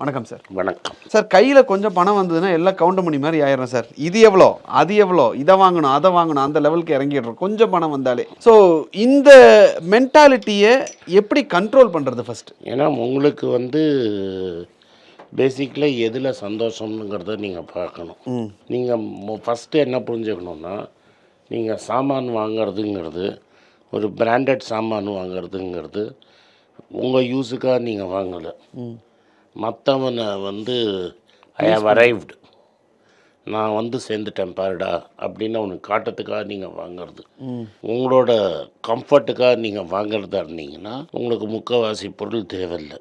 வணக்கம் சார் வணக்கம். சார் கையில் கொஞ்சம் பணம் வந்ததுன்னா எல்லாம் கவுண்ட் மணி மாதிரி ஆயிரும் சார் இது எவ்வளோ? அது எவ்வளோ? இதை வாங்கணும் அதை வாங்கணும் அந்த லெவலுக்கு இறங்கிடுறோம் கொஞ்சம் பணம் வந்தாலே. ஸோ இந்த மென்டாலிட்டியை எப்படி கண்ட்ரோல் பண்ணுறது ஃபர்ஸ்ட் ஏன்னா உங்களுக்கு வந்து பேசிக்கலாக எதில் சந்தோஷம்ங்கிறத நீங்கள் பார்க்கணும். நீங்கள் ஃபஸ்ட்டு என்ன புரிஞ்சுக்கணுன்னா நீங்கள் சாமான் வாங்குறதுங்கிறது ஒரு பிராண்டட் சாமான் வாங்குறதுங்கிறது உங்கள் யூஸுக்காக நீங்கள் வாங்கலை. மற்றவனை வந்து ஐ ஹவ் அரைவ்டு நான் வந்து சேர்ந்துட்டேன் பாருடா அப்படின்னு அவனுக்கு காட்டுறதுக்காக நீங்கள் வாங்குறது. உங்களோட கம்ஃபர்ட்டுக்காக நீங்கள் வாங்குறதா இருந்தீங்கன்னா உங்களுக்கு முக்கால்வாசி பொருள் தேவையில்லை.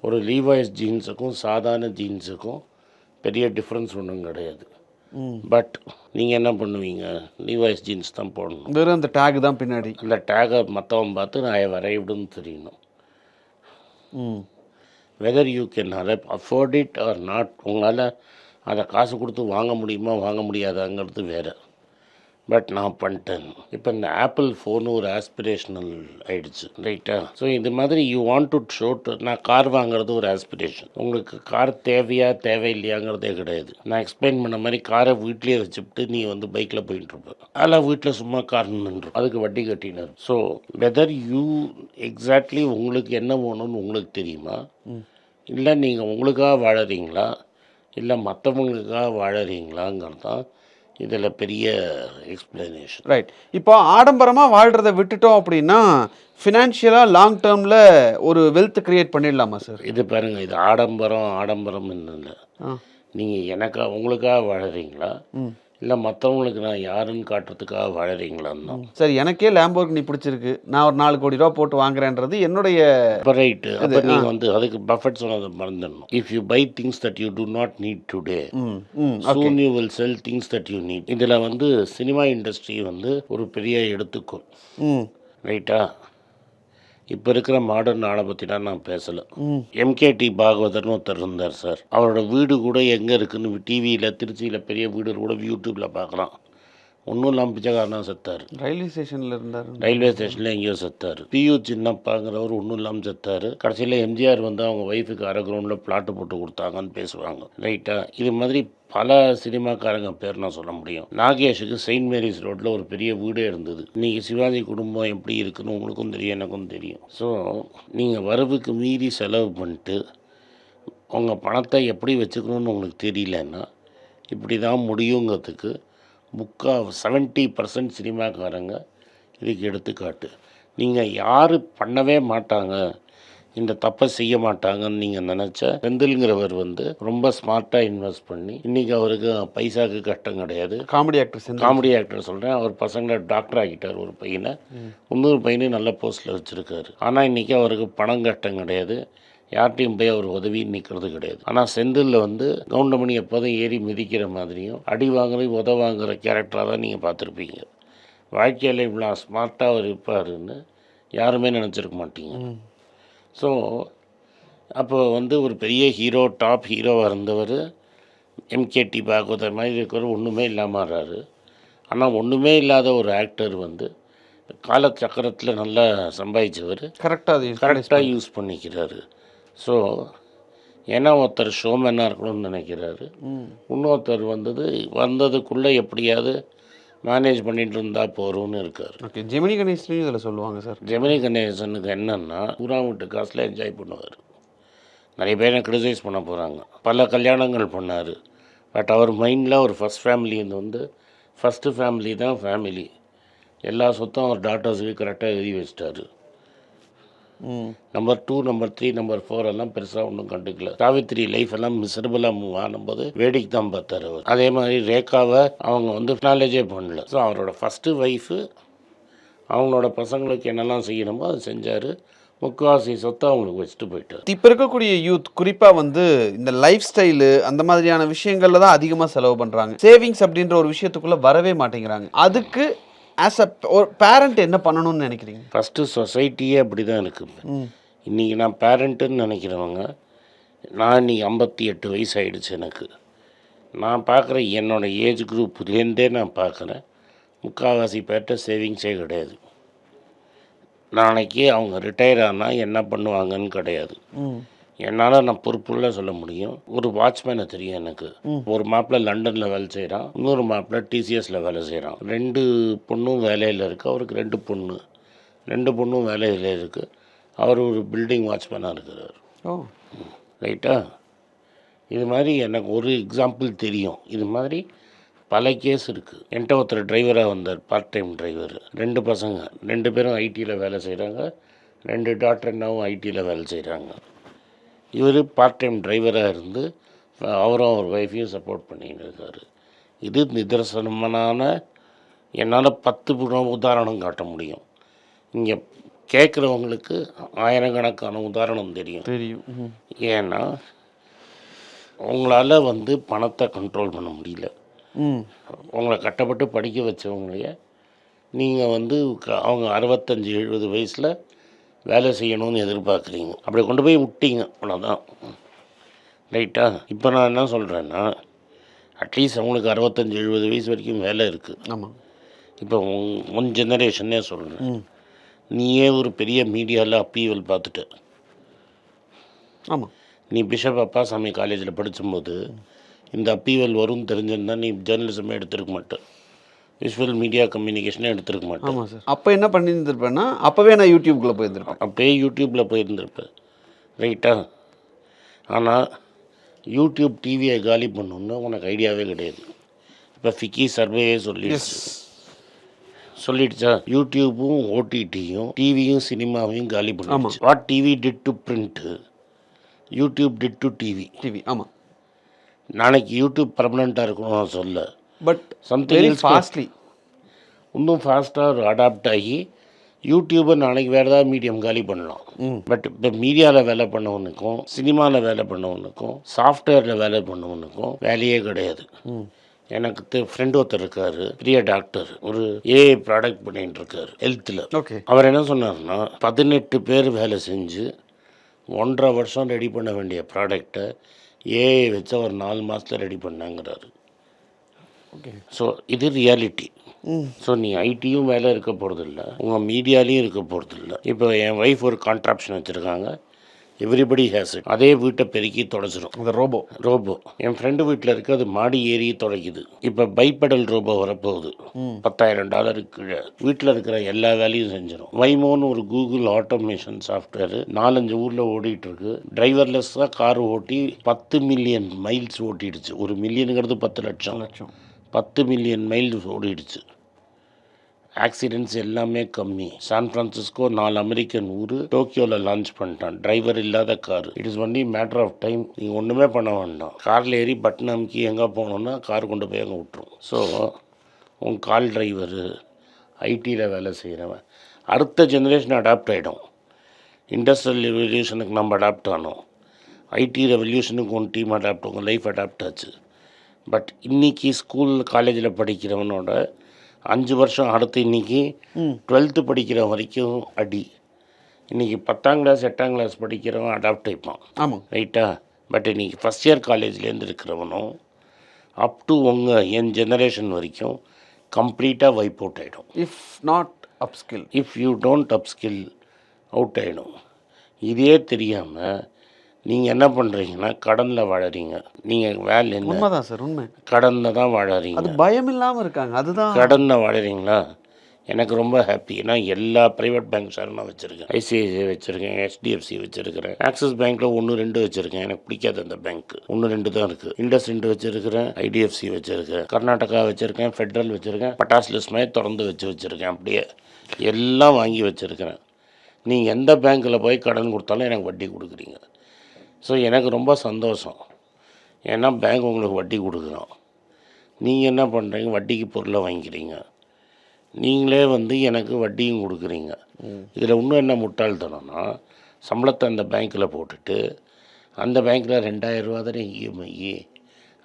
ஒரு லீவாய்ஸ் ஜீன்ஸுக்கும் சாதாரண ஜீன்ஸுக்கும் பெரிய டிஃப்ரென்ஸ் ஒன்றும் கிடையாது. பட் நீங்கள் என்ன பண்ணுவீங்க? லீவாய்ஸ் ஜீன்ஸ் தான் போடணும். வெறும் அந்த டேக் தான் பின்னாடி. அந்த டேகை மற்றவன் பார்த்து நான் வரைவிடுன்னு தெரியணும். ம். Whether you can afford it or not உங்களால் அதை காசு கொடுத்து வாங்க முடியுமா வாங்க முடியாதாங்கிறது வேறு. பட் நான் பண்ணிட்டேன். இப்போ இந்த ஆப்பிள் ஃபோனு ஒரு ஆஸ்பிரேஷனல் ஆயிடுச்சு ரைட்டா ஸோ இது மாதிரி யூ வாண்ட் டு ஷோ நான் கார் வாங்குறது ஒரு ஆஸ்பிரேஷன் உங்களுக்கு கார் தேவையா தேவையில்லையாங்கிறதே கிடையாது. நான் எக்ஸ்பிளைன் பண்ண மாதிரி காரை வீட்லேயே வச்சுட்டு நீ வந்து பைக்கில் போயிட்டு இருப்ப அதெல்லாம் வீட்டில் சும்மா கார் நின்று அதுக்கு வட்டி கட்டினார். ஸோ வெதர் யூ எக்ஸாக்ட்லி உங்களுக்கு என்ன வேணும்னு உங்களுக்கு தெரியுமா? இல்லை நீங்கள் உங்களுக்காக வாழறீங்களா? இல்லை மற்றவங்களுக்காக வாழறீங்களாங்கிறது தான் இதில் பெரிய எக்ஸ்பிளனேஷன் ரைட் இப்போ ஆடம்பரமாக வாழ்கிறத விட்டுட்டோம் அப்படின்னா ஃபினான்ஷியலாக லாங் டேர்மில் ஒரு வெல்த் கிரியேட் பண்ணிடலாமா சார் இது பாருங்க இது ஆடம்பரம் ஆடம்பரம் இல்லை நீங்கள் எனக்கா உங்களுக்காக வாழறீங்களா? இல்லை மற்றவங்களுக்கு நான் யாருன்னு காட்டுறதுக்காக வாழறீங்களான்னு தான். சார் எனக்கே லேம்போர்க் நீ பிடிச்சிருக்கு. நான் ஒரு நாலு கோடி ரூபா போட்டு வாங்குறேன்றது என்னுடைய ரைட்டு அப்போ நீங்கள் வந்து அதுக்கு பஃபெட் சொன்னதை மறந்துடணும். If you buy things that you do not need today soon you will sell things that you need இதில் வந்து சினிமா இண்டஸ்ட்ரி வந்து ஒரு பெரிய எடுத்துக்கோள். ம். ரைட்டா இப்போ இருக்கிற மாடர்ன் ஆளை பற்றிலாம் நான் பேசலை. எம்கேடி பாகவதர்னு ஒருத்தர் இருந்தார் சார். அவரோட வீடு கூட எங்கே இருக்குன்னு டிவியில் திருச்சியில் பெரிய வீடு கூட யூடியூப்பில் பார்க்கலாம். ஒன்றும் இல்லாமல் பிச்சைக்காரனா செத்தார். ரயில்வே ஸ்டேஷனில் இருந்தார். ரயில்வே ஸ்டேஷனில் எங்கேயோ செத்தார். பியூ சின்னப்பாங்கிறவர் ஒன்றும் இல்லாமல் செத்தார். கடைசியில் எம்ஜிஆர் வந்து அவங்க ஒய்ஃபுக்கு அரை கிரவுண்டில் பிளாட்டு போட்டு கொடுத்தாங்கன்னு பேசுவாங்க. ரைட்டா இது மாதிரி பல சினிமாக்காரங்க பேர் நான் சொல்ல முடியும். நாகேஷுக்கு செயின்ட் மேரிஸ் ரோட்டில் ஒரு பெரிய வீடே இருந்தது. இன்றைக்கி சிவாஜி குடும்பம் எப்படி இருக்குன்னு உங்களுக்கும் தெரியும் எனக்கும் தெரியும். ஸோ நீங்கள் வரவுக்கு மீறி செலவு பண்ணிட்டு உங்கள் பணத்தை எப்படி வச்சுக்கணும்னு உங்களுக்கு தெரியலன்னா இப்படி தான் முடியுங்கிறதுக்கு முக்கா செவன்ட்டி பர்சன்ட் சினிமாக்காரங்க இதுக்கு எடுத்துக்காட்டு. நீங்கள் யார் பண்ணவே மாட்டாங்க இந்த தப்பை செய்ய மாட்டாங்கன்னு நீங்கள் நினச்ச செந்தில்ங்கிறவர் வந்து ரொம்ப ஸ்மார்ட்டாக இன்வெஸ்ட் பண்ணி இன்றைக்கி அவருக்கு பைசாக்கு கஷ்டம் கிடையாது. காமெடி ஆக்டர் காமெடி ஆக்டர் சொல்கிறேன் அவர் பசங்களை டாக்டர் ஆக்கிட்டார் ஒரு பையனை. இன்னொரு பையனை நல்ல போஸ்ட்டில் வச்சுருக்காரு. ஆனால் இன்றைக்கி அவருக்கு பணம் கஷ்டம் கிடையாது. யார்கிட்டையும் போய் அவர் உதவி நிற்கிறது கிடையாது. ஆனால் செந்திலில் வந்து கவுண்டமணி எப்போதும் ஏறி மிதிக்கிற மாதிரியும் அடி வாங்குறது உத வாங்குற கேரக்டராக தான் நீங்கள் பார்த்துருப்பீங்க. வாழ்க்கையில் இவ்வளோ ஸ்மார்ட்டாக அவர் இருப்பாருன்னு யாருமே நினச்சிருக்க மாட்டீங்க. ஸோ அப்போ வந்து ஒரு பெரிய ஹீரோ டாப் ஹீரோவாக இருந்தவர் எம்கேடி பாகவதர் மாதிரி இருக்கிறவர் ஒன்றுமே இல்லாமல் ஆறாரு. ஆனால் ஒன்றுமே இல்லாத ஒரு ஆக்டர் வந்து காலச்சக்கரத்தில் நல்லா சம்பாதிச்சவர் கரெக்டாக அது கரெக்டாக யூஸ் பண்ணிக்கிறாரு. ஸோ ஏன்னா ஒருத்தர் ஷோமேனாக இருக்கணும்னு நினைக்கிறாரு. இன்னொருத்தர் வந்தது வந்ததுக்குள்ளே எப்படியாவது மேனேஜ் பண்ணிட்டு இருந்தால் போகிறோன்னு இருக்கார். ஓகே ஜெமினி கணேஷ்லையும் இதில் சொல்லுவாங்க சார். ஜெமினி கணேசனுக்கு என்னன்னா ஊரா வீட்டு காசில் என்ஜாய் பண்ணுவார். நிறைய பேரை கிரிட்டிசைஸ் பண்ண போகிறாங்க பல கல்யாணங்கள் பண்ணார். பட் அவர் மைண்டில் ஒரு ஃபஸ்ட் ஃபேமிலி வந்து ஃபஸ்ட்டு ஃபேமிலி தான் ஃபேமிலி எல்லா சொத்தும் அவர் டாட்டர்ஸுக்கு கரெக்டாக எழுதி வச்சிட்டாரு. Number two number three number four எல்லாம் பெருசாக ஒன்றும் கண்டுக்கல. சாவித்திரி லைஃப் எல்லாம் மிசரபிளாக மூவ் ஆனும்போது வேடிக்கை தான் பார்த்தாரு அவர். அதே மாதிரி ரேகாவை அவங்க வந்து நாலேஜே பண்ணல. ஸோ அவரோட ஃபஸ்ட்டு ஒய்ஃபு அவங்களோட பசங்களுக்கு என்னெல்லாம் செய்யணுமோ அது செஞ்சார். முக்கால்வாசி சொத்தை அவங்களுக்கு வச்சுட்டு போயிட்டார். இப்போ இருக்கக்கூடிய யூத் குறிப்பாக வந்து இந்த லைஃப் ஸ்டைலு அந்த மாதிரியான விஷயங்கள்ல தான் அதிகமாக செலவு பண்ணுறாங்க சேவிங்ஸ் அப்படின்ற ஒரு விஷயத்துக்குள்ளே வரவே மாட்டேங்கிறாங்க. அதுக்கு ஆஸ் அ ஒரு பேரண்ட் என்ன பண்ணணும்னு நினைக்கிறீங்க? ஃபஸ்ட்டு சொசைட்டியே அப்படி தான் இருக்குது இன்றைக்கி நான் பேரண்ட்டுன்னு நினைக்கிறவங்க நான் இன்னைக்கு ஐம்பத்தி எட்டு வயசு ஆயிடுச்சு எனக்கு. நான் பார்க்குற என்னோடய ஏஜ் குரூப்லேருந்தே நான் பார்க்குறேன். முக்கால்வாசி பேர்ட்ட சேவிங்ஸே கிடையாது. நாளைக்கு அவங்க ரிட்டையர் ஆனால் என்ன பண்ணுவாங்கன்னு கிடையாது. என்னால் நான் பொறுப்புள்ள சொல்ல முடியும். ஒரு வாட்ச்மேனை தெரியும் எனக்கு. ஒரு மாப்பிள்ளை லண்டனில் வேலை செய்கிறான் இன்னொரு மாப்பிள்ளை டிசிஎஸில் வேலை செய்கிறான் ரெண்டு பொண்ணும் வேலையில் இருக்குது அவருக்கு ரெண்டு பொண்ணு. ரெண்டு பொண்ணும் வேலையில் இருக்குது அவர் ஒரு பில்டிங் வாட்ச்மேனாக இருக்கிறார். ஓ. ரைட்டா? இது மாதிரி எனக்கு ஒரு எக்ஸாம்பிள் தெரியும். இது மாதிரி பல கேஸ் இருக்குது என்கிட்ட ஒருத்தர் டிரைவராக வந்தார். பார்ட் டைம் டிரைவர் ரெண்டு பசங்க. ரெண்டு பேரும் ஐடியில் வேலை செய்கிறாங்க ரெண்டு டாக்டர் என்னாவும் ஐடியில் வேலை செய்கிறாங்க இவர் பார்ட் டைம் டிரைவராக இருந்து அவரும் அவர் ஒய்ஃபையும் சப்போர்ட் பண்ணின்னு இருக்காரு. இது நிதர்சனமான என்னால் பத்து உதாரணம் காட்ட முடியும். இங்கே கேட்குறவங்களுக்கு ஆயிரக்கணக்கான உதாரணம் தெரியும். தெரியும். ஏன்னா உங்களால் வந்து பணத்தை கண்ட்ரோல் பண்ண முடியல. உங்களை கட்டப்பட்டு படிக்க வச்சவங்களைய நீங்கள் வந்து க- அவங்க அறுபத்தஞ்சி எழுபது வயசில் வேலை செய்யணும்னு எதிர்பார்க்குறீங்க. அப்படி கொண்டு போய் விட்டீங்க. அவ்வளோதான் ரைட்டா? இப்போ நான் என்ன சொல்கிறேன்னா அட்லீஸ்ட் அவங்களுக்கு அறுபத்தஞ்சி எழுபது வயசு வரைக்கும் வேலை இருக்குது ஆமாம் இப்போ உன் உன் ஜெனரேஷனே சொல்கிறேன் நீயே ஒரு பெரிய மீடியாவில் அப்பீவல் பார்த்துட்ட. ஆமாம் நீ பிஷப் அப்பாசாமி காலேஜில் படிக்கும்போது இந்த அப்பீவல் வரும்னு தெரிஞ்சிருந்தா நீ ஜேர்னலிசமே எடுத்திருக்க மாட்டேன் விஷுவல் மீடியா கம்யூனிகேஷனே எடுத்திருக்க மாட்டேன். ஆமாம் சார். அப்போ என்ன பண்ணியிருந்திருப்பேன்னா அப்போவே நான் யூடியூப்குள்ளே போயிருந்திருப்பேன். அப்பயே யூடியூப்பில் போயிருந்திருப்பேன். ரைட்டா ஆனால் யூடியூப் டிவியை காலி பண்ணணுன்னு உனக்கு ஐடியாவே கிடையாது. இப்போ ஃபிக்கி சர்வேயே சொல்லிடுச்சு. சொல்லிடுச்சா? யூடியூப்பும் ஓடிடியும் டிவியும் சினிமாவையும் காலி பண்ணிடுச்சு what TV did to print YouTube did to TV TV ஆமாம் நாளைக்கு யூடியூப் பர்மனெண்ட்டாக இருக்கணும்னு சொல்ல பட் else ஃபாஸ்ட்லி இன்னும் ஃபாஸ்ட்டாக அடாப்ட் ஆகி யூடியூப்பை நாளைக்கு வேறு ஏதாவது மீடியம் காலி பண்ணலாம். பட் இப்போ மீடியாவில் வேலை பண்ணவனுக்கும் சினிமாவில் வேலை பண்ணவனுக்கும் சாஃப்ட்வேரில் வேலை பண்ணவனுக்கும் வேலையே கிடையாது. எனக்கு ஃப்ரெண்ட் ஒருத்தர் இருக்காரு பெரிய டாக்டர் ஒரு ஏஐ ப்ராடக்ட் பண்ணிட்டு இருக்காரு ஹெல்த்தில் ஓகே அவர் என்ன சொன்னார்னா பதினெட்டு பேர் வேலை செஞ்சு ஒன்றரை வருஷம் ரெடி பண்ண வேண்டிய ப்ராடக்டை ஏஐ வச்சு அவர் நாலு மாதத்தில் ரெடி பண்ணாங்கிறாரு. ஓகே ஸோ இது ரியாலிட்டி ஸோ நீ ஐடியும் வேலை இருக்க போகிறதில்ல உங்கள் மீடியாலையும் இருக்க போகிறதில்ல இப்போ என் ஒய்ஃப் ஒரு கான்ட்ராப்ஷன் வச்சுருக்காங்க. எவ்ரிபடி ஹேஸ் இட் அதே வீட்டை பெருக்கி தொடச்சிரும். அந்த ரோபோ. ரோபோ. என் ஃப்ரெண்டு வீட்டில் இருக்கு அது மாடி ஏறி தொடக்குது இப்போ பைப்படல் ரோபோ வரப்போகுது. பத்தாயிரம் டாலருக்கு கீழே. வீட்டில் இருக்கிற எல்லா வேலையும் செஞ்சிடும் வைமோன்னு ஒரு கூகுள் ஆட்டோமேஷன் சாஃப்ட்வேர் நாலஞ்சு ஊரில் ஓடிட்டு இருக்கு டிரைவர்லெஸ்ஸாக கார் ஓட்டி பத்து மில்லியன் மைல்ஸ் ஓட்டிடுச்சு. ஒரு மில்லியனுங்கிறது பத்து லட்சம். லட்சம். பத்து மில்லியன் மைல் ஓடிடுச்சு. ஆக்சிடென்ட்ஸ் எல்லாமே கம்மி. சான் ஃப்ரான்சிஸ்கோ நாலு அமெரிக்கன் ஊர் டோக்கியோவில் லான்ச் பண்ணிட்டான். டிரைவர் இல்லாத car it is only matter of time நீங்கள் ஒன்றுமே பண்ண வேண்டாம். காரில் ஏறி பட்டன் அமுக்கி எங்கே போகணுன்னா கார் கொண்டு போய் அங்கே விட்டுரும். ஸோ உன் கால் டிரைவரு ஐடியில் வேலை செய்கிறவன் அடுத்த ஜென்ரேஷன் அடாப்ட் ஆகிடும் இண்டஸ்ட்ரியல் ரெவல்யூஷனுக்கு நம்ம அடாப்ட் ஆனோம். ஐடி ரெவல்யூஷனுக்கு உன் டீம் அடாப்ட் உங்கள் லைஃப் அடாப்ட் ஆச்சு. பட் இன்னைக்கு ஸ்கூல் காலேஜில் படிக்கிறவனோட அஞ்சு வருஷம் அடுத்து இன்னைக்கு டுவெல்த்து படிக்கிற வரைக்கும் அடி. இன்னைக்கு பத்தாம் கிளாஸ் எட்டாம் கிளாஸ் படிக்கிறவன் அடாப்ட் ஆயிப்பான். ஆமாம் ரைட்டா பட் இன்னைக்கு ஃபஸ்ட் இயர் காலேஜ்லேருந்து இருக்கிறவனும் அப் டு உங்கள் என் ஜெனரேஷன் வரைக்கும் கம்ப்ளீட்டாக வைப் அவுட் ஆகிடும் if not upskill if you don't upskill out ஆகிடும் இதே தெரியாமல் நீங்கள் என்ன பண்ணுறீங்கன்னா கடனில் வாழறீங்க நீங்கள் வேலை என்ன? உண்மைதான் சார் உண்மை. கடனில் தான் வாழறீங்க அது பயம் இல்லாமல் இருக்காங்க. அதுதான் கடனில் வாழறீங்களா எனக்கு ரொம்ப ஹாப்பி ஏன்னா எல்லா ப்ரைவேட் பேங்க் ஷேரும் நான் வச்சுருக்கேன். ஐசிஐசிஐ வச்சுருக்கேன் ஹெச்டிஎஃப்சி வச்சுருக்கிறேன். ஆக்சிஸ் பேங்க்கில் ஒன்று ரெண்டு வச்சுருக்கேன். எனக்கு பிடிக்காத அந்த பேங்க் ஒன்று ரெண்டு தான் இருக்குது இண்டஸ் ரெண்டு வச்சுருக்கிறேன் ஐடிஎஃப்சி வச்சுருக்கேன். கர்நாடகா வச்சுருக்கேன் ஃபெட்ரல் வச்சுருக்கேன். பட்டாஸ் லிஸ்ட் திறந்து வச்சு வச்சுருக்கேன். அப்படியே எல்லாம் வாங்கி வச்சுருக்கிறேன். நீங்கள் எந்த பேங்க்கில் போய் கடன் கொடுத்தாலும் எனக்கு வட்டி கொடுக்குறீங்க. ஸோ எனக்கு ரொம்ப சந்தோஷம். ஏன்னா பேங்க் உங்களுக்கு வட்டி கொடுக்குறோம். நீங்கள் என்ன பண்ணுறீங்க வட்டிக்கு பொருளை வாங்கிக்கிறீங்க. நீங்களே வந்து எனக்கு வட்டியும் கொடுக்குறீங்க. இதில் இன்னும் என்ன முட்டாள்தனம்னா சம்பளத்தை அந்த பேங்க்கில் போட்டுட்டு அந்த பேங்க்கில் ரெண்டாயிரம் ரூபா தானே இஎம்ஐ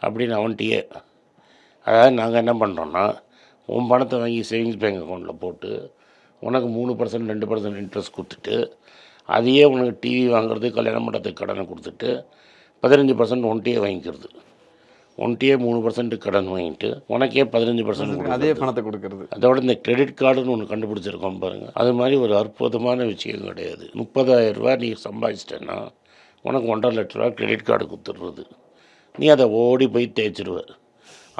அப்படின்னு அவன்கிட்டயே அதாவது நாங்கள் என்ன பண்ணுறோன்னா உன் பணத்தை வாங்கி சேவிங்ஸ் பேங்க் அக்கௌண்ட்டில் போட்டு உனக்கு மூணு பர்சன்ட் ரெண்டு பர்சன்ட் இன்ட்ரெஸ்ட் கொடுத்துட்டு அதையே உனக்கு டிவி வாங்குறது கல்யாணம் பண்ணுறதுக்கு கடனை கொடுத்துட்டு பதினஞ்சு பர்சன்ட் ஒன்ட்டியே வாங்கிக்கிறது. ஒன்ட்டியே மூணு பர்சன்ட் கடன் வாங்கிட்டு உனக்கே பதினஞ்சு பர்சன்ட் அதே பணத்தை கொடுக்கறது. அதோட இந்த கிரெடிட் கார்டுன்னு ஒன்று கண்டுபிடிச்சிருக்கோம் பாருங்கள் அது மாதிரி ஒரு அற்புதமான விஷயம் கிடையாது. முப்பதாயிரம் ரூபாய் நீ சம்பாதிச்சிட்டேன்னா உனக்கு ஒன்றரை லட்ச ரூபா கிரெடிட் கார்டு கொடுத்துட்றது. நீ அதை ஓடி போய் தேய்ச்சிருவ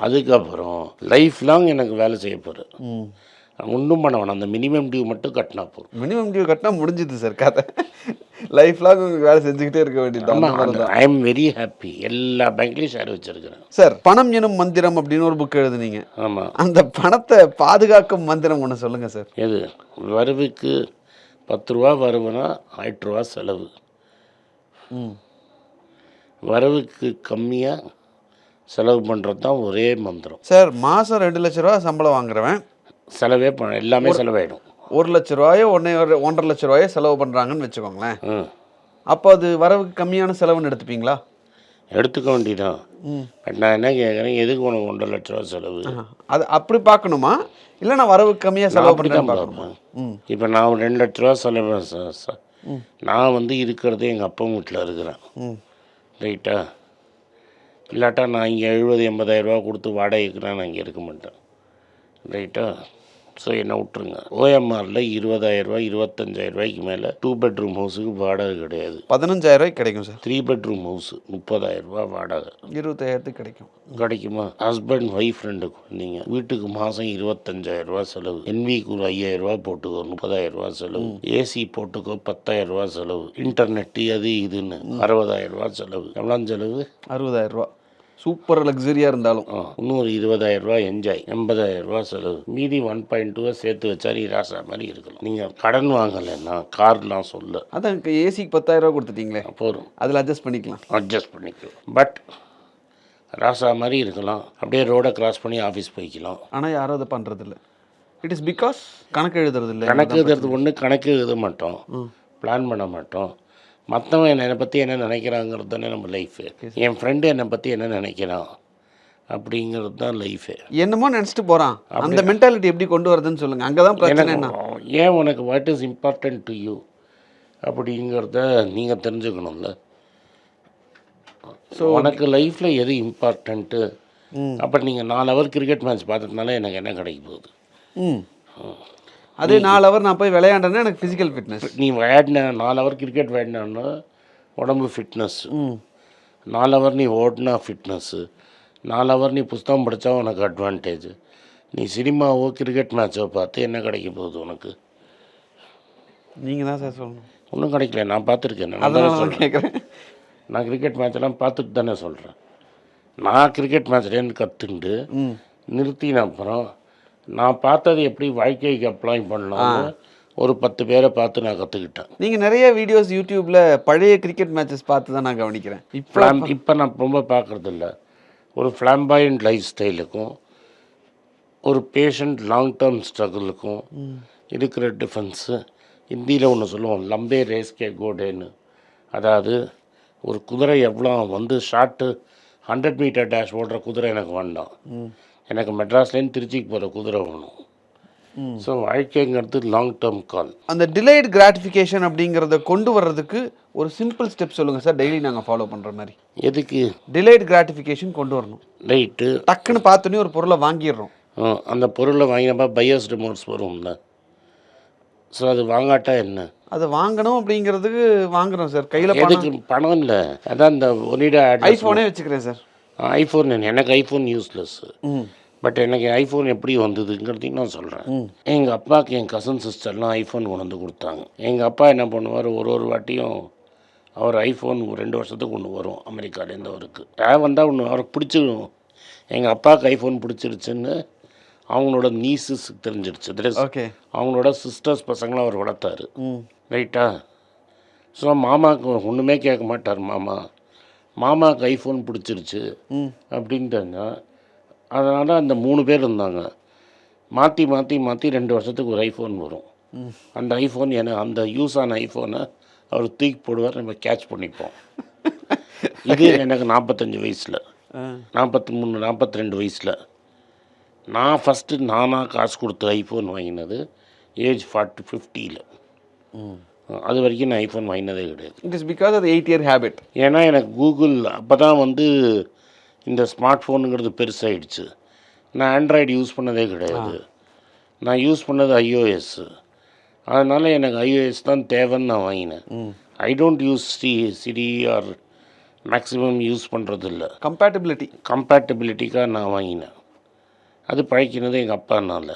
அதுக்கப்புறம் லைஃப் லாங் எனக்கு வேலை செய்ய போகிற ஒன்றும் பண்ண வேணாம். அந்த மினிமம் டியூ மட்டும் கட்டினா போதும். மினிமம் டியூ கட்டினா முடிஞ்சுது சார் கதை. லைஃப் லாங் உங்களுக்கு வேலை செஞ்சுக்கிட்டே இருக்க வேண்டியது. ஐ எம் வெரி ஹாப்பி எல்லா பேங்க்லேயும் ஷேர் வச்சுருக்கிறேன். சார் பணம் எனும் மந்திரம் அப்படின்னு ஒரு புக் எழுதுனீங்க. ஆமாம் அந்த பணத்தை பாதுகாக்கும் மந்திரம் ஒன்று சொல்லுங்க சார் எது? வரவுக்கு பத்து ரூபா வருவுனா ஆயிரம் ரூபா செலவு. ம். வரவுக்கு கம்மியாக செலவு பண்ணுறது தான் ஒரே மந்திரம். சார் மாதம் ரெண்டு லட்ச ரூபா சம்பளம் வாங்குறவன். செலவே பண்ண எல்லாமே செலவாயிடும். ஒரு லட்ச ரூபாயோ ஒன்றே ஒரு ஒன்றரை லட்ச ரூபாயோ செலவு பண்ணுறாங்கன்னு வச்சுக்கோங்களேன். அப்போ அது வரவுக்கு கம்மியான செலவுன்னு எடுத்துப்பீங்களா? எடுத்துக்க வேண்டியதான் பட் நான் என்ன கேட்குறேன் எதுக்கு உனக்கு ஒன்றரை லட்ச ரூபா செலவு. அது அப்படி பார்க்கணுமா? இல்லை நான் வரவுக்கு கம்மியாக செலவு தான் பார்க்கணுமா? இப்போ நான் ஒரு ரெண்டு லட்ச ரூபா செலவு நான் வந்து இருக்கிறதே எங்கள் அப்பா வீட்டில் இருக்கிறேன். ரைட்டா இல்லாட்டா நான் இங்கே எழுபது எண்பதாயிரரூபா கொடுத்து வாடகைக்கு நான் இங்கே இருக்க மாட்டேன். ரைட்டா ஸோ என்ன விட்டுருங்க. ஓஎம்ஆரில் இருபதாயிரரூபா இருபத்தஞ்சாயிரம் ரூபாய்க்கு மேலே டூ பெட்ரூம் ஹவுஸுக்கு வாடகை கிடையாது. பதினஞ்சாயிரம் ரூபாய்க்கு கிடைக்கும் சார். த்ரீ பெட்ரூம் ஹவுஸு முப்பதாயிரரூபா வாடகை. இருபத்தாயிரத்துக்கு கிடைக்கும். கிடைக்குமா? ஹஸ்பண்ட் ஒய்ஃப் ரெண்டு குழந்தைங்க. வீட்டுக்கு மாதம் இருபத்தஞ்சாயிரம் ரூபா செலவு என்விக்கு ஒரு ஐயாயிரம் ரூபா போட்டுக்கோ முப்பதாயிரம் ரூபா செலவு ஏசி போட்டுக்கோ பத்தாயிரம் ரூபா செலவு. இன்டர்நெட்டு அது இதுன்னு அறுபதாயிரம் ரூபா செலவு. எவ்வளோ செலவு? அறுபதாயிரம் ரூபா சூப்பர் லக்ஸரியாக இருந்தாலும். ஒரு இருபதாயிரம் ரூபா என்ஜாய் எண்பதாயிரம் ரூபா செலவு. மீதி ஒன் பாயிண்ட் டூவை சேர்த்து வச்சா நீ ராசா மாதிரி இருக்கலாம். நீங்கள் கடன் வாங்கலைன்னா கார்லாம் சொல்ல. அதான் ஏசிக்கு பத்தாயிரம் ரூபா கொடுத்துட்டீங்களே. போதும். அதில் அட்ஜஸ்ட் பண்ணிக்கலாம். அட்ஜஸ்ட் பண்ணிக்கலாம். பட் ராசா மாதிரி இருக்கலாம். அப்படியே ரோடை கிராஸ் பண்ணி ஆஃபீஸ் போய்க்கலாம். ஆனால் யாரும் அதை பண்ணுறதில்ல இட் இஸ் பிகாஸ் கணக்கு எழுதுறது இல்லை கணக்கு எழுதுறது ஒன்று கணக்கு எழுத மாட்டோம். பிளான் பண்ண மாட்டோம். மற்றவன் என்னை பற்றி என்ன நினைக்கிறாங்கிறது தானே நம்ம லைஃபு என் ஃப்ரெண்டு என்னை பற்றி என்ன நினைக்கிறான்? அப்படிங்கிறது தான் லைஃபு என்னமோ நினச்சிட்டு போகிறான் அந்த மென்டாலிட்டி எப்படி கொண்டு வருதுன்னு சொல்லுங்கள் அங்கே தான் பிரச்சனை என்ன? ஏன் உனக்கு what is important to you அப்படிங்கிறத நீங்கள் தெரிஞ்சுக்கணும்ல. ஸோ உனக்கு லைஃப்பில் எது இம்பார்ட்டண்ட்டு ம். அப்போ நீங்கள் நாலு ஹவர் கிரிக்கெட் மேட்ச் பார்த்ததுனால எனக்கு என்ன கிடைக்க போகுது? ம். அதே நாலு ஹவர் நான் போய் விளையாண்டேன்னா எனக்கு ஃபிசிக்கல் ஃபிட்னஸ் நீ விளையாடின நாலு ஹவர் கிரிக்கெட் விளையாடினா உடம்பு ஃபிட்னஸ் நாலு ஹவர் நீ ஓடினா ஃபிட்னஸ்ஸு நாலு ஹவர் நீ புஸ்தகம் படித்தா உனக்கு அட்வான்டேஜ் நீ சினிமாவோ கிரிக்கெட் மேட்சோ பார்த்து என்ன கிடைக்க போகுது உனக்கு? நீங்கள் தான் சார் சொல்லணும். ஒன்றும் கிடைக்கல நான் பார்த்துருக்கேன். நான் கேட்குறேன். நான் கிரிக்கெட் மேட்செல்லாம் பார்த்துட்டு தானே சொல்கிறேன் நான் கிரிக்கெட் மேட்ச்லேருந்து கற்றுண்டு நிறுத்தின அப்புறம் நான் பார்த்தது எப்படி வாழ்க்கைக்கு அப்ளை பண்ணலாம்னு ஒரு பத்து பேரை பார்த்து நான் கற்றுக்கிட்டேன் நீங்கள் நிறைய வீடியோஸ் யூடியூப்பில் பழைய கிரிக்கெட் மேட்சஸ் பார்த்து தான் நான் கவனிக்கிறேன். இப்போ இப்போ நான் ரொம்ப பார்க்குறதில்ல. ஒரு ஃப்ளாம்பாயண்ட் லைஃப் ஸ்டைலுக்கும் ஒரு பேஷண்ட் லாங் டேர்ம் ஸ்ட்ரகிளுக்கும் இருக்கிற டிஃபரன்ஸு ஹிந்தியில் ஒன்று சொல்லுவோம் லம்பே ரேஸ்கே கோடேன்னு. அதாவது ஒரு குதிரை எவ்வளோ வந்து ஷார்ட்டு ஹண்ட்ரட் மீட்டர் டேஷ் ஓடுற குதிரை எனக்கு வேண்டாம். எனக்கு மெட்ராஸ்லேருந்து திருச்சிக்கு போகிற குதிரை வேணும். ஸோ வாழ்க்கைங்கிறது லாங் டேர்ம் கால் அந்த டிலேட் கிராட்டிஃபிகேஷன் அப்படிங்கிறத கொண்டு வர்றதுக்கு ஒரு சிம்பிள் ஸ்டெப் சொல்லுங்கள் சார் டெய்லி நாங்கள் ஃபாலோ பண்ணுற மாதிரி. எதுக்கு? டிலேட் கிராட்டிஃபிகேஷன் கொண்டு வரணும். ரைட்டு டக்குன்னு பார்த்தோன்னே ஒரு பொருளை வாங்கிடுறோம். அந்த பொருளை வாங்கினப்ப பையர்ஸ் ரிமோட்ஸ் வரும்ல. ஸோ அது வாங்காட்டா என்ன? அதை வாங்கணும் அப்படிங்கிறதுக்கு வாங்குறோம் சார் கையில் எதுக்கு? பணம் இல்லை. அதான் இந்த ஒனிடா ஐஃபோனே வச்சுக்கிறேன் சார் ஐஃபோன் எனக்கு ஐஃபோன் யூஸ்லெஸ் பட் எனக்கு ஐஃபோன் எப்படி வந்ததுங்கிறதையும் நான் சொல்கிறேன் எங்கள் அப்பாவுக்கு என் கசன் சிஸ்டர்லாம் ஐஃபோன் கொண்டு வந்து கொடுத்தாங்க. எங்கள் அப்பா என்ன பண்ணுவார்? ஒரு ஒரு வாட்டியும் அவர் ஐஃபோன் ரெண்டு வருஷத்துக்கு ஒன்று வரும் அமெரிக்காலேருந்து அவருக்கு. ஏன் வந்தால் ஒன்று அவருக்கு பிடிச்சிடும் எங்கள் அப்பாவுக்கு ஐஃபோன் பிடிச்சிருச்சுன்னு அவங்களோட நீசஸ் தெரிஞ்சிடுச்சு That is, ஓகே அவங்களோட சிஸ்டர்ஸ் பசங்களை அவர் வளர்த்தாரு. ரைட்டா ஸோ மாமாவுக்கு ஒன்றுமே கேட்க மாட்டார் மாமா மாமாவுக்கு ஐஃபோன் பிடிச்சிருச்சு. அப்படின்ட்டாங்க. அதனால் அந்த மூணு பேர் இருந்தாங்க. மாற்றி மாற்றி மாற்றி ரெண்டு வருஷத்துக்கு ஒரு ஐஃபோன் வரும். அந்த ஐஃபோன் என அந்த யூஸ் ஆன ஐஃபோனை அவர் தூக்கி போடுவார் நம்ம கேட்ச் பண்ணிப்போம். இது எனக்கு நாற்பத்தஞ்சு வயசில். நாற்பத்தி மூணு நாற்பத்தி ரெண்டு வயசில். நான் ஃபஸ்ட்டு நானாக காசு கொடுத்து ஐஃபோன் வாங்கினது ஏஜ் ஃபார்ட்டி ஃபிஃப்டியில் அது வரைக்கும் நான் ஐஃபோன் வாங்கினதே கிடையாது. இட் இஸ் பிகாஸ் அது எயிட் இயர் ஹேபிட் ஏன்னா எனக்கு கூகுள் அப்போ தான் வந்து இந்த ஸ்மார்ட் ஃபோனுங்கிறது பெருசாகிடுச்சு நான் ஆண்ட்ராய்டு யூஸ் பண்ணதே கிடையாது. நான் யூஸ் பண்ணது ஐஓஎஸ் அதனால் எனக்கு ஐஓஎஸ் தான் தேவைன்னு நான் வாங்கினேன். I don't use C CD R maximum use பண்ணுறதில்ல கம்பேட்டபிலிட்டி கம்பேட்டபிலிட்டிக்காக நான் வாங்கினேன். அது பழக்கினது எங்கள் அப்பானால.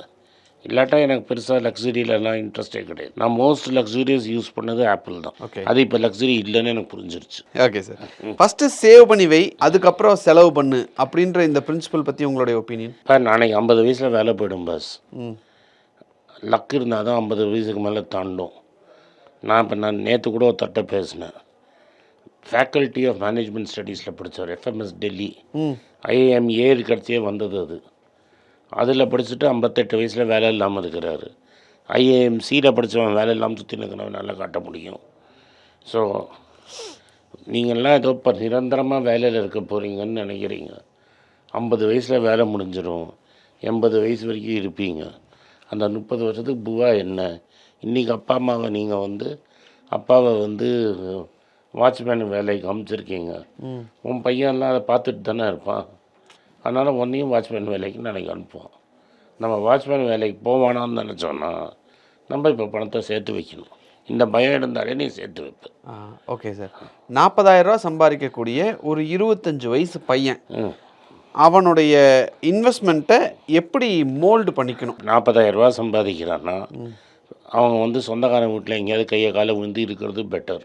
இல்லாட்டா எனக்கு பெருசாக லக்ஸுரியிலலாம் இன்ட்ரெஸ்டே கிடையாது. நான் மோஸ்ட் லக்ஸூரியஸ் யூஸ் பண்ணது ஆப்பிள் தான். ஓகே அது இப்போ லக்ஸுரி இல்லைன்னு எனக்கு புரிஞ்சிருச்சு. ஓகே சார் ஃபஸ்ட்டு சேவ் பண்ணி வை அதுக்கப்புறம் செலவு பண்ணு அப்படின்ற இந்த பிரின்சிபல் பற்றி உங்களுடைய ஒப்பீனியன் இப்போ நாளைக்கு ஐம்பது வயசில் வேலை போயிடும் பஸ் லக் இருந்தால் தான் ஐம்பது வயசுக்கு மேலே தாண்டும். நான் இப்போ நான் நேற்று கூட ஒருத்தட்ட பேசினேன். ஃபேக்கல்ட்டி ஆஃப் மேனேஜ்மெண்ட் ஸ்டடீஸில் படித்தவர் எஃப்எம்எஸ் டெல்லி ம். ஐஏஎம் ஏ இருக்கிறச்சே வந்தது அது. அதில் படிச்சுட்டு ஐம்பத்தெட்டு வயசில் வேலை இல்லாமல் இருக்கிறாரு. ஐஏஎம் சியில் படித்தவன் வேலை இல்லாமல் சுற்றி நிற்கிறவன் நல்லா காட்ட முடியும். ஸோ நீங்கள்லாம் ஏதோ இப்போ நிரந்தரமாக வேலையில் இருக்க போகிறீங்கன்னு நினைக்கிறீங்க. ஐம்பது வயசில் வேலை முடிஞ்சிடும் எண்பது வயசு வரைக்கும் இருப்பீங்க. அந்த முப்பது வருஷத்துக்கு புவா என்ன? இன்றைக்கி அப்பா அம்மாவை நீங்கள் வந்து அப்பாவை வந்து வாட்ச்மேன் வேலைக்கு அமைச்சிருக்கீங்க. ம். உன் பையன்லாம் அதை பார்த்துட்டு தானே இருப்பான்? அதனால் உன்னையும் வாட்ச்மேன் வேலைக்கு நாளைக்கு அனுப்புவோம். நம்ம வாட்ச்மேன் வேலைக்கு போவானான்னு நினச்சோன்னா நம்ம இப்போ பணத்தை சேர்த்து வைக்கணும். இந்த பயம் இருந்தாலே நீ சேர்த்து வைப்ப. Okay sir. நாற்பதாயிரம் ரூபா சம்பாதிக்கக்கூடிய ஒரு இருபத்தஞ்சு வயசு பையன். அவனுடைய இன்வெஸ்ட்மெண்ட்டை எப்படி மோல்டு பண்ணிக்கணும்? நாற்பதாயிரம் ரூபா சம்பாதிக்கிறான்னா அவங்க வந்து சொந்தக்காரன் வீட்டில் எங்கேயாவது கையை காலை விழுந்து இருக்கிறது பெட்டர்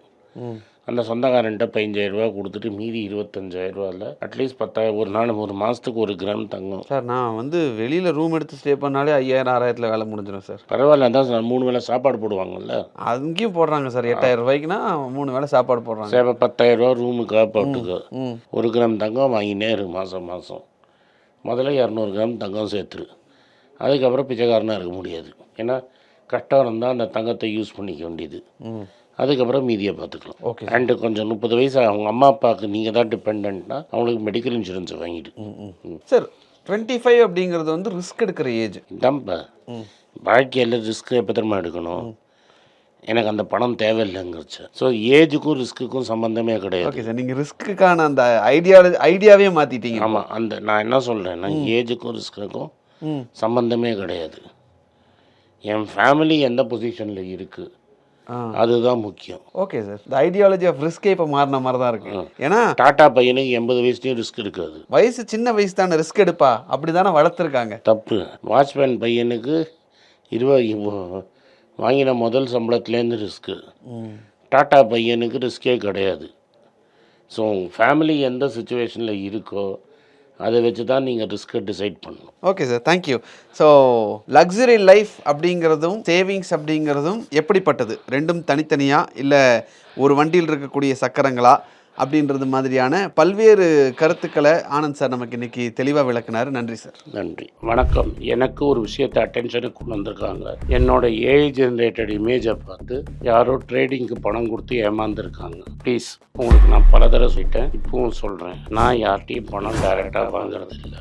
அந்த சொந்தக்காரன்ட்ட பதினஞ்சாயிரம் ரூபா கொடுத்துட்டு மீதி இருபத்தஞ்சாயிரம் ரூபாயில் அட்லீஸ்ட் பத்தாயிரம் ஒரு நாள் ஒரு மாதத்துக்கு ஒரு கிராம் தங்கும். சார் நான் வந்து வெளியில் ரூம் எடுத்து ஸ்டே பண்ணாலே ஐயாயிரம் ஆறாயிரத்தில் வேலை முடிஞ்சிடும் சார். பரவாயில்ல அதான் சொன்னேன், மூணு வேளை சாப்பாடு போடுவாங்கல்ல. அங்கேயும் போடுறாங்க சார் எட்டாயிரம் ரூபாய்க்குனா மூணு வேளை சாப்பாடு போடுறாங்க. சேவை பத்தாயிரம் ரூபா ரூமுக்காக போட்டுக்கோ ம் ஒரு கிராம் தங்கம் வாங்கினே இரு மாதம் மாதம் முதல்ல இரநூறு கிராம் தங்கம் சேர்த்துரு. அதுக்கப்புறம் பிச்சைக்காரனாக இருக்க முடியாது. ஏன்னா கஷ்டம் இருந்தால் அந்த தங்கத்தை யூஸ் பண்ணிக்க வேண்டியது. அதுக்கப்புறம் மீதியை பார்த்துக்கலாம். ஓகே அண்டு கொஞ்சம் முப்பது வயசு அவங்க அம்மா அப்பாவுக்கு நீங்கள் தான் டிபெண்ட்னா அவங்களுக்கு மெடிக்கல் இன்சூரன்ஸ் வாங்கிடு ம் ம். சார் டுவெண்ட்டி ஃபைவ் அப்படிங்கிறது வந்து ரிஸ்க் எடுக்கிற ஏஜ் இதான்ப்பா. ம். வாழ்க்கையில் ரிஸ்க் எப்போ தெரியுமா எடுக்கணும்? எனக்கு அந்த பணம் தேவையில்லைங்கிறச்சு. ஸோ ஏஜுக்கும் ரிஸ்க்குக்கும் சம்மந்தமே கிடையாது. ஓகே சார் நீங்கள் ரிஸ்க்குக்கான அந்த ஐடியாலஜி ஐடியாவே மாற்றிட்டீங்க ஆமாம் அந்த நான் என்ன சொல்கிறேன்னா ஏஜுக்கும் ரிஸ்க்குக்கும் ம். சம்பந்தமே கிடையாது. என் ஃபேமிலி எந்த பொசிஷனில் இருக்குது அதுதான் முக்கியம். ஓகே சார் இந்த ஐடியாலஜி ஆஃப் ரிஸ்கே இப்போ மாறின மாதிரி தான் இருக்கு ஏன்னா டாட்டா பையனுக்கு எண்பது வயசுலேயும் ரிஸ்க் இருக்காது. வயசு சின்ன வயசு தானே ரிஸ்க் எடுப்பா? அப்படி தானே வளர்த்துருக்காங்க. தப்பு. வாட்ச்மேன் பையனுக்கு இருபது வாங்கின முதல் சம்பளத்துலேருந்து ரிஸ்க்கு டாட்டா பையனுக்கு ரிஸ்கே கிடையாது. ஸோ ஃபேமிலி எந்த சுச்சுவேஷனில் இருக்கோ அதை வச்சு தான் நீங்கள் ரிஸ்க்கை டிசைட் பண்ணணும். Okay sir thank you so luxury life அப்படிங்கிறதும் சேவிங்ஸ் அப்படிங்கிறதும் எப்படிப்பட்டது? ரெண்டும் தனித்தனியாக இல்லை ஒரு வண்டியில் இருக்கக்கூடிய சக்கரங்களா? அப்படின்றது மாதிரியான பல்வேறு கருத்துக்களை ஆனந்த் சார் நமக்கு இன்னைக்கு தெளிவாக விளக்குனார். நன்றி சார். நன்றி. வணக்கம். எனக்கு ஒரு விஷயத்தை அட்டென்ஷனுக்கு கொண்டு வந்திருக்காங்க. என்னோட ஏஐ ஜென்ரேட்டட் இமேஜை பார்த்து யாரோ ட்ரேடிங்க்கு பணம் கொடுத்து ஏமாந்துருக்காங்க. ப்ளீஸ் உங்களுக்கு நான் பல தடவை சொல்லிட்டேன். இப்பவும் சொல்கிறேன் நான் யார்கிட்டையும் பணம் டைரெக்டாக வாங்குறது இல்லை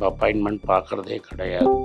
அப்பாயின்மெண்ட் பார்க்குறதே கிடையாது.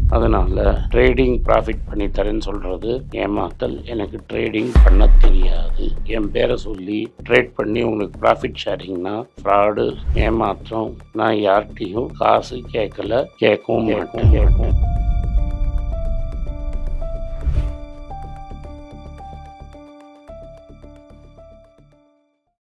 அதனால் ட்ரேடிங் ப்ராஃபிட் பண்ணி தரேன்னு சொல்கிறது ஏமாத்தல். எனக்கு ட்ரேடிங் பண்ண தெரியாது. என் பேரை சொல்லி ட்ரேட் பண்ணி உங்களுக்கு ப்ராஃபிட் ஷேரிங்னா ஃப்ராடு ஏமாற்றம் நான் யார்கிட்டையும் காசு கேட்கல கேட்கவும் மாட்டேன்.